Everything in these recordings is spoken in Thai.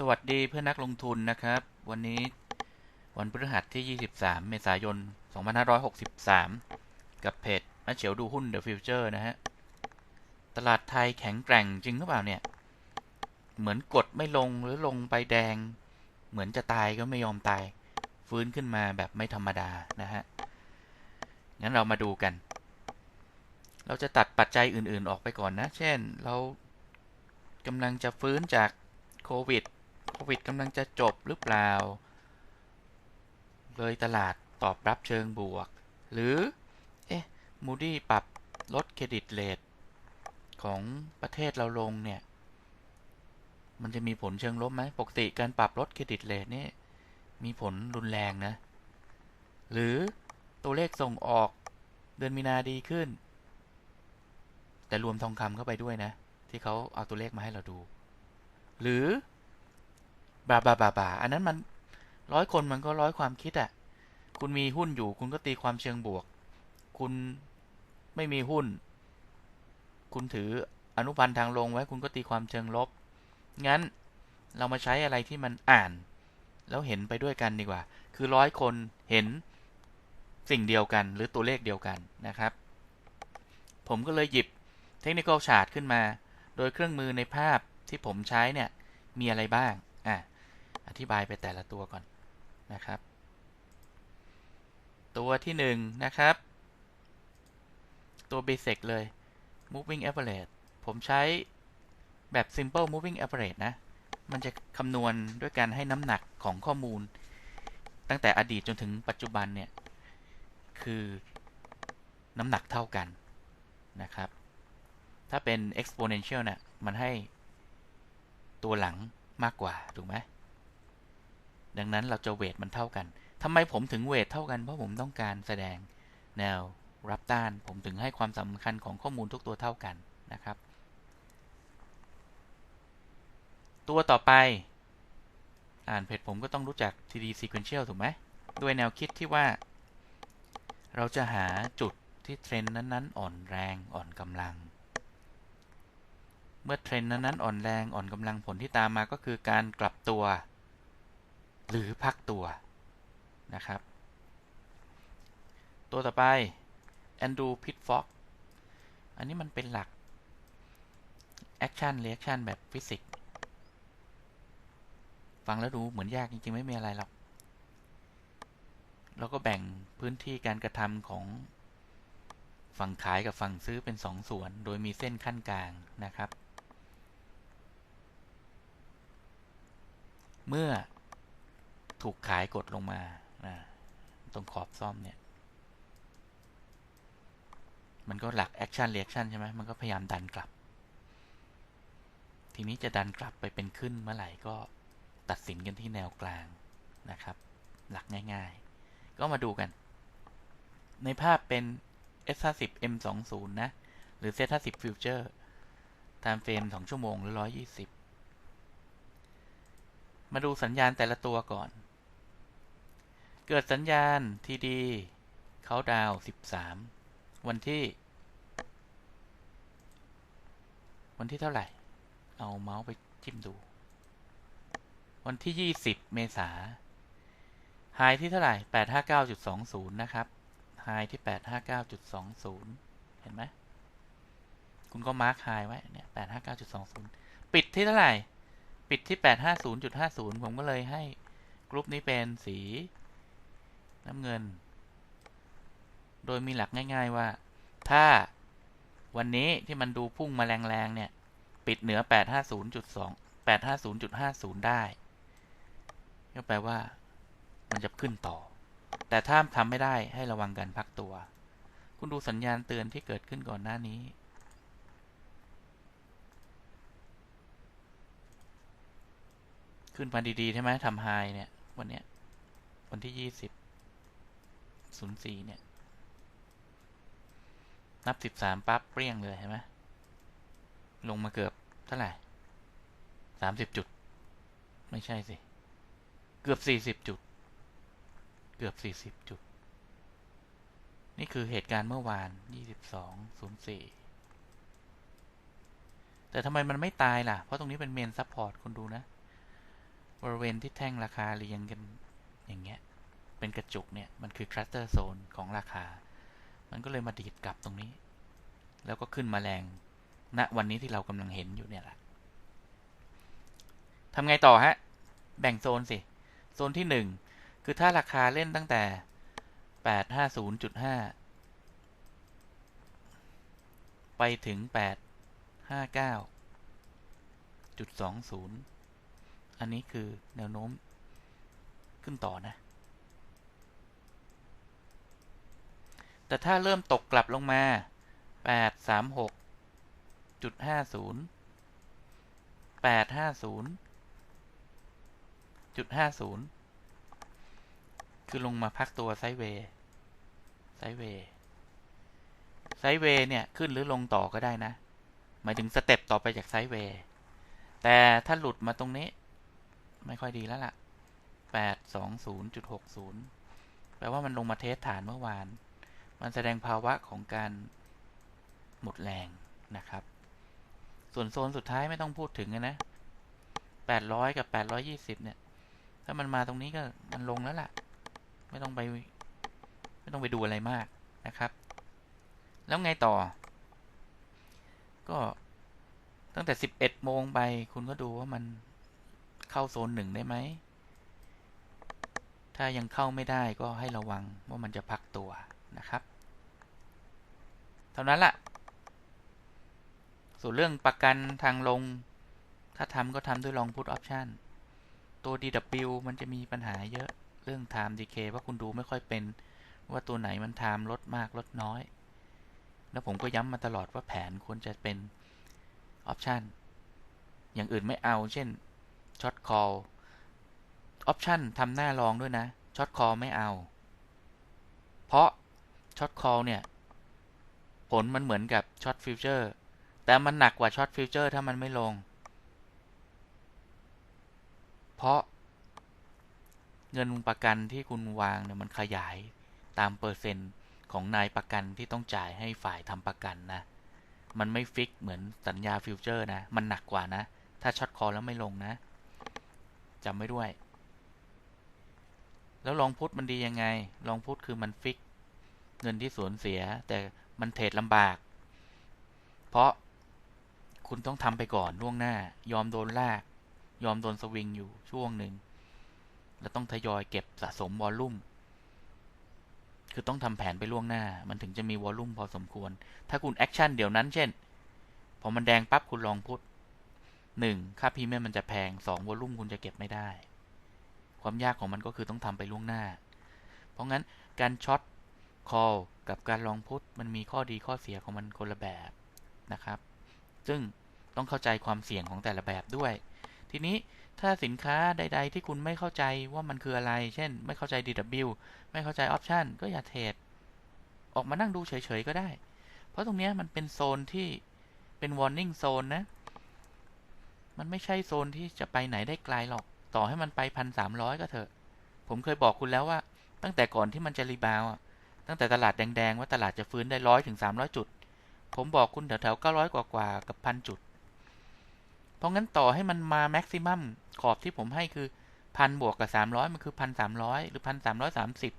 สวัสดีเพื่อนนักลงทุนนะครับ วันนี้วันพฤหัสที่ 23 เมษายน 2563 กับเพจมาเฉียวดูหุ้น The Future นะฮะ ตลาดไทยแข็งแกร่งจริงหรือเปล่าเนี่ย เหมือนกดไม่ลงหรือลงไปแดง เหมือนจะตายก็ไม่ยอมตาย ฟื้นขึ้นมาแบบไม่ธรรมดานะฮะ งั้นเรามาดูกัน เราจะตัดปัจจัยอื่นๆออกไปก่อนนะ เช่น เรากำลังจะฟื้นจากโควิด โควิดกำลังจะจบหรือเปล่า เลยตลาดตอบรับเชิงบวก หรือ เอ๊ะมูดี้ปรับลดเครดิตเรทของประเทศเราลงเนี่ย มันจะมีผลเชิงลบไหม ปกติการปรับลดเครดิตเรทนี่มีผลรุนแรงนะ หรือตัวเลขส่งออกเดือนมีนาดีขึ้น แต่รวมทองคำเข้าไปด้วยนะ ที่เขาเอาตัวเลขมาให้เราดู หรือ บาบาบาบาอันนั้นมันร้อยคนมันก็ร้อยความคิดอะ่ะ คุณมีหุ้นอยู่ คุณก็ตีความเชิงบวก คุณไม่มีหุ้น คุณถืออนุพันธ์ทางลงไว้ คุณก็ตีความเชิงลบ งั้นเรามาใช้อะไรที่มันอ่าน แล้วเห็นไปด้วยกันดีกว่า คือร้อยคนเห็นสิ่งเดียวกัน หรือตัวเลขเดียวกันนะครับ ผมก็เลยหยิบเทคนิคชาร์ตขึ้นมา โดยเครื่องมือในภาพที่ผมใช้เนี่ย มีอะไรบ้าง อธิบายไปแต่ละตัวก่อนนะครับ ตัวที่หนึ่งนะครับ ตัว basic เลย moving average ผมใช้แบบ simple moving average นะ มันจะคำนวณด้วยการให้น้ำหนักของข้อมูล ตั้งแต่อดีตจนถึงปัจจุบันเนี่ย คือน้ำหนักเท่ากันนะครับ ถ้าเป็น exponential นะ่ะมันให้ตัวหลังมากกว่า ถูกไหม ดังนั้นเราจะเวทมันเท่ากันทำไมผมถึงเวทเท่ากัน เพราะผมต้องการแสดงแนวรับต้าน ผมถึงให้ความสำคัญของข้อมูลทุกตัวเท่ากันนะครับ ตัวต่อไป อ่านเพจผมก็ต้องรู้จัก TD Sequential ถูกไหม ด้วยแนวคิดที่ว่า เราจะหาจุดที่เทรนด์นั้นๆ อ่อนแรงอ่อนกำลัง เมื่อเทรนด์นั้นๆ อ่อนแรงอ่อนกำลังผลที่ตามมาก็คือการกลับตัว หรือพักตัวนะครับ ตัวต่อไป Andrew Pitfox อันนี้มันเป็นหลัก Action Reaction แบบฟิสิกส์ฟังแล้วดูเหมือนยากจริง ๆ ไม่มีอะไรหรอกแล้วก็แบ่งพื้นที่การกระทำของฝั่งขายกับฝั่งซื้อเป็นสองส่วน โดยมีเส้นขั้นกลางนะครับ เมื่อ ถูกขายกดลงมาตรงขอบซ่อมเนี่ย มันก็หลัก action reaction ใช่ไหมมันก็พยายามดันกลับ ทีนี้จะดันกลับไปเป็นขึ้นเมื่อไหร่ก็ตัดสินกันที่แนวกลางนะครับ หลักง่ายๆ ก็มาดูกัน ในภาพเป็น S50 M20 นะ หรือ Z50 Future time frame 2ชั่วโมงหรือ 120 มาดูสัญญาณแต่ละตัวก่อน เกิดสัญญาณทีดีเขาดาวสิบสามวันที่ วันที่เท่าไหร่ เอาเมาส์ไปจิ้มดู วันที่ยี่สิบเมษาไฮที่เท่าไหร่แปดห้าเก้าจุดสองศูนย์นะครับไฮที่แปดห้าเก้าจุดสองศูนย์เห็นไหมคุณก็มาร์คไฮไว้เนี่ยแปดห้าเก้าจุดสองศูนย์ปิดที่เท่าไหร่ ปิดที่แปดห้าศูนย์จุดห้าศูนย์ผมก็เลยให้กรุ๊ปนี้เป็นสี น้ำเงิน โดยมีหลักง่าย ๆว่า ถ้าวันนี้ที่มันดูพุ่งมาแรงๆเนี่ย ปิดเหนือ 850.2 850.50 ได้ ก็แปลว่า มันจะขึ้นต่อ แต่ถ้าทำไม่ได้ให้ระวังการพักตัว คุณดูสัญญาณเตือนที่เกิดขึ้นก่อนหน้านี้ขึ้นมาดี ๆ ใช่ไหมทำไฮเนี่ย วันเนี้ย วันที่ยี่สิบ ศูนย์สี่เนี่ย นับสิบสามปั๊บเปรี้ยงเลยเห็นไหมลงมาเกือบเท่าไหร่สามสิบจุด ไม่ใช่สิ เกือบสี่สิบจุด เกือบสี่สิบจุด นี่คือเหตุการณ์เมื่อวานยี่สิบสองศูนย์สี่แต่ทำไมมันไม่ตายล่ะ เพราะตรงนี้เป็นเมนซัพพอร์ตคุณดูนะ บริเวณที่แท่งราคาเรียงกันอย่างเงี้ย เป็นกระจุกเนี่ย มันคือ cluster zone ของราคา มันก็เลยมาดีดกลับตรงนี้ แล้วก็ขึ้นมาแรงณวันนี้ที่เรากำลังเห็นอยู่เนี่ยแหละทำไงต่อฮะ แบ่งโซนสิ โซนที่หนึ่งคือถ้าราคาเล่นตั้งแต่ 850.5 ไปถึง 859.20 อันนี้คือแนวโน้มขึ้นต่อนะ แต่ถ้าเริ่มตกกลับลงมา 836.50 850จุดห้าศูนย์คือลงมาพักตัวไซเวย์ไซเวย์ไซเวย์เนี่ย ขึ้นหรือลงต่อก็ได้นะ หมายถึงสเต็ปต่อไปจากไซเวย์แต่ถ้าหลุดมาตรงนี้ ไม่ค่อยดีแล้วล่ะแปดสองศูนย์จุดหกศูนย์แปลว่ามันลงมาเทสฐานเมื่อวาน มันแสดงภาวะของการหมดแรงนะครับ ส่วนโซนสุดท้ายไม่ต้องพูดถึงนะแปดร้อยกับแปดร้อยี่สิบเนี่ย ถ้ามันมาตรงนี้ก็มันลงแล้วล่ะ ไม่ต้องไป ไม่ต้องไปดูอะไรมากนะครับ แล้วไงต่อ ก็ตั้งแต่สิบเอ็ดโมงไป คุณก็ดูว่ามันเข้าโซนหนึ่งได้ไหม ถ้ายังเข้าไม่ได้ก็ให้ระวังว่ามันจะพักตัว นะครับ เท่านั้นละ่ะส่วนเรื่องประกันทางลง ถ้าทำก็ทำด้วยลองพุทออปชันตัว DW มันจะมีปัญหาเยอะเรื่อง time decay ว่าคุณดูไม่ค่อยเป็นว่าตัวไหนมัน time ลดมากลดน้อย แล้วผมก็ย้ำมาตลอดว่าแผนควรจะเป็นออปชันอย่างอื่นไม่เอา เช่น short call ออปชันทำหน้ารองด้วยนะ short call ไม่เอา เพราะ short call เนี่ย ผลมันเหมือนกับ short future แต่มันหนักกว่า short future ถ้ามันไม่ลง เพราะเงินประกันที่คุณวางเนี่ยมันขยายตามเปอร์เซ็นต์ของนายประกันที่ต้องจ่ายให้ฝ่ายทำประกันนะ มันไม่ฟิกเหมือนสัญญาฟิวเจอร์นะ มันหนักกว่านะ ถ้าช็อตคอแล้วไม่ลงนะจำไว้ด้วย แล้วลองพุทมันดียังไง ลองพุทคือมันฟิก เงินที่สูญเสีย แต่มันเทรดลำบาก เพราะคุณต้องทำไปก่อนล่วงหน้า ยอมโดนลาก ยอมโดนสวิงอยู่ช่วงหนึ่ง แล้วต้องทยอยเก็บสะสมวอลลุ่ม คือต้องทำแผนไปล่วงหน้า มันถึงจะมีวอลลุ่มพอสมควร ถ้าคุณแอคชั่นเดี๋ยวนั้นเช่น พอมันแดงปั๊บคุณลองพุทหนึ่งค่าพรีเมียมมันจะแพงสองวอลลุ่มคุณจะเก็บไม่ได้ ความยากของมันก็คือต้องทำไปล่วงหน้า เพราะงั้นการช็อต คอลกับการลองพุทมันมีข้อดีข้อเสียของมันคนละแบบนะครับ ซึ่งต้องเข้าใจความเสี่ยงของแต่ละแบบด้วย ทีนี้ถ้าสินค้าใด ๆ ที่คุณไม่เข้าใจว่ามันคืออะไร เช่น ไม่เข้าใจ DW ไม่เข้าใจออปชันก็อย่าเทรดออกมานั่งดูเฉยๆก็ได้ เพราะตรงนี้มันเป็นโซนที่เป็น warning zone นะ มันไม่ใช่โซนที่จะไปไหนได้ไกลหรอก ต่อให้มันไปพันสามร้อยก็เถอะ ผมเคยบอกคุณแล้วว่า ตั้งแต่ก่อนที่มันจะรีบาวอะ ตั้งแต่ตลาดแดงๆ ว่าตลาดจะฟื้นได้ร้อยถึงสามร้อยจุด ผมบอกคุณแถวๆเก้าร้อยกว่าๆกับพันจุด เพราะงั้นต่อให้มันมาแม็กซิมัมขอบที่ผมให้คือพันบวกกับสามร้อยมันคือพันสามร้อยหรือพันสามร้อยสามสิบ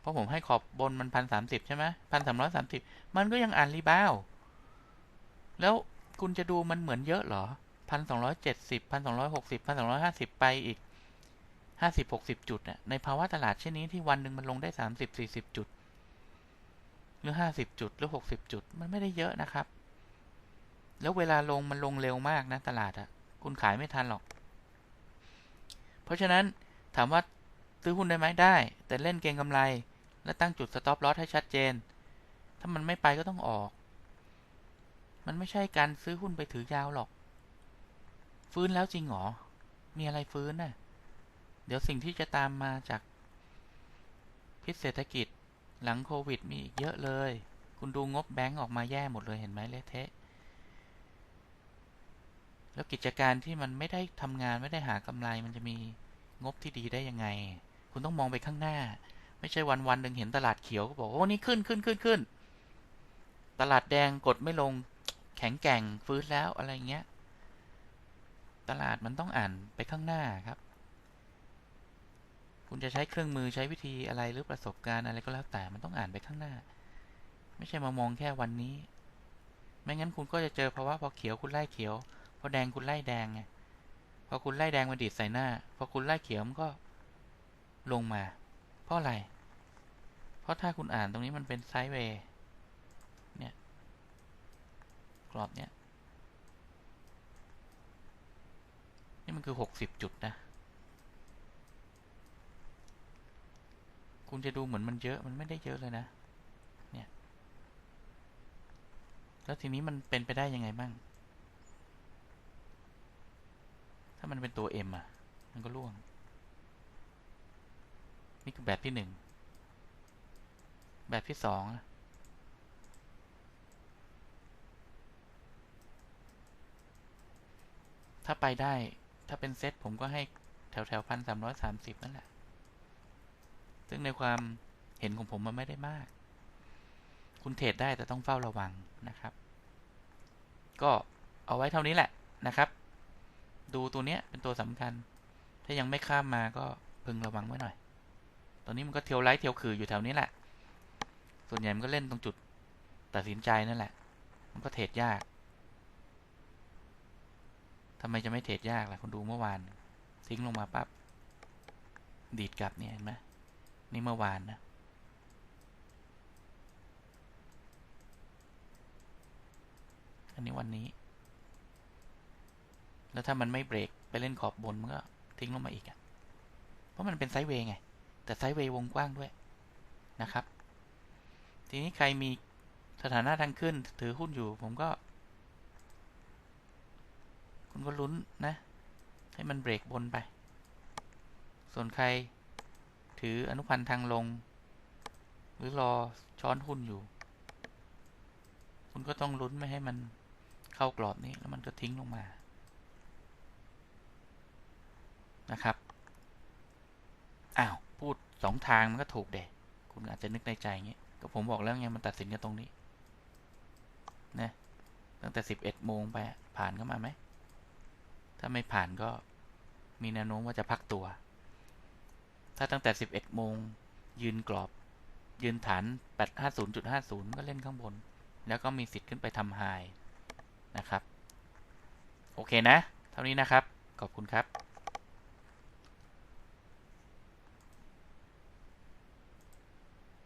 เพราะผมให้ขอบบนมันพันสามสิบใช่ไหมพันสามร้อยสามสิบมันก็ยังอ่านรีบาวแล้วคุณจะดูมันเหมือนเยอะเหรอพันสองร้อยเจ็ดสิบพันสองร้อยหกสิบพันสองร้อยห้าสิบไปอีก ห้าสิบหกสิบจุดเนี่ยในภาวะตลาดเช่นนี้ที่วันหนึ่งมันลงได้สามสิบสี่สิบจุด หรือห้าสิบจุดหรือหกสิบจุด มันไม่ได้เยอะนะครับ แล้วเวลาลงมันลงเร็วมากนะตลาดอะคุณขายไม่ทันหรอก เพราะฉะนั้นถามว่าซื้อหุ้นได้ไหมได้ แต่เล่นเก็งกำไร และตั้งจุด stop loss ให้ชัดเจน ถ้ามันไม่ไปก็ต้องออก มันไม่ใช่การซื้อหุ้นไปถือยาวหรอก ฟื้นแล้วจริงหรอ มีอะไรฟื้นน่ะ เดี๋ยวสิ่งที่จะตามมาจาก พิษเศรษฐกิจหลังโควิดมีอีกเยอะเลย คุณดูงบแบงก์ออกมาแย่หมดเลยเห็นไหมเละเทะ แล้วกิจการที่มันไม่ได้ทำงานไม่ได้หากำไรมันจะมีงบที่ดีได้ยังไง คุณต้องมองไปข้างหน้า ไม่ใช่วันวันหนึ่งเห็นตลาดเขียวก็บอกโอ้นี่ขึ้นขึ้นขึ้นขึ้น ตลาดแดงกดไม่ลงแข็งแกร่งฟื้นแล้วอะไรเงี้ย ตลาดมันต้องอ่านไปข้างหน้าครับ จะใช้เครื่องมือใช้วิธีอะไรหรือประสบการณ์อะไรก็แล้วแต่มันต้องอ่านไปข้างหน้า ไม่ใช่มามองแค่วันนี้ ไม่งั้นคุณก็จะเจอภาะวะพอเขียวคุณไล่เขียว พอแดงคุณไล่แดงไงพอคุณไล่แดงมาดีดใส่หน้า พอคุณไล่เขียวมันก็ลงมา เพราะอะไร เพราะถ้าคุณอ่านตรงนี้มันเป็นไซด์เวย์เนี่ยกรอบเนี่ยนี่มันคือหกสิบจุดนะ คุณจะดูเหมือนมันเยอะมันไม่ได้เยอะเลยนะ เนี่ย แล้วทีนี้มันเป็นไปได้ยังไงบ้าง ถ้ามันเป็นตัว M อะ มันก็ร่วง นี่คือแบบที่หนึ่ง แบบที่สองอะถ้าไปได้ ถ้าเป็นเซตผมก็ให้แถวแถวพันสามร้อยสามสิบนั่นแหละ ซึ่งในความเห็นของผมมันไม่ได้มาก คุณเทรดได้แต่ต้องเฝ้าระวังนะครับ ก็เอาไว้เท่านี้แหละนะครับ ดูตัวเนี้ยเป็นตัวสำคัญ ถ้ายังไม่ข้ามมาก็พึงระวังไว้หน่อย ตอนนี้มันก็เทียวไลท์เทียวคืออยู่แถวนี้แหละ ส่วนใหญ่มันก็เล่นตรงจุดตัดสินใจนั่นแหละ มันก็เทรดยากทำไมจะไม่เทรดยากล่ะคุณดูเมื่อวาน ทิ้งลงมาปับ๊บดีดกลับเนี่ยเห็นไหม นี่เมื่อวานนะอันนี้วันนี้ แล้วถ้ามันไม่เบรกไปเล่นขอบบนมันก็ทิ้งลงมาอีกอะเพราะมันเป็นไซด์เวย์ไง แต่ไซด์เวย์วงกว้างด้วยนะครับ ทีนี้ใครมีสถานะทางขึ้นถือหุ้นอยู่ ผมก็ คุณก็ลุ้นนะ ให้มันเบรกบนไป ส่วนใคร ถืออนุพันธ์ทางลง หรือรอช้อนหุ้นอยู่ คุณก็ต้องลุ้นไม่ให้มันเข้ากรอบนี้แล้วมันก็ทิ้งลงมา นะครับ อ้าว พูดสองทางมันก็ถูกเด็คุณอาจจะนึกในใจอย่างนี้ ก็ผมบอกแล้วไงมันตัดสินกันตรงนี้ นะ ตั้งแต่สิบเอ็ดโมงไปผ่านเข้ามาไหม ถ้าไม่ผ่านก็มีแนวโน้มว่าจะพักตัว ถ้าตั้งแต่สิบเอ็ดโมง ยืนกรอบ ยืนฐานแปดห้าศูนย์จุดห้าศูนย์ก็เล่นข้างบน แล้วก็มีสิทธิ์ขึ้นไปทำไฮนะครับ โอเคนะ เท่านี้นะครับ ขอบคุณครับ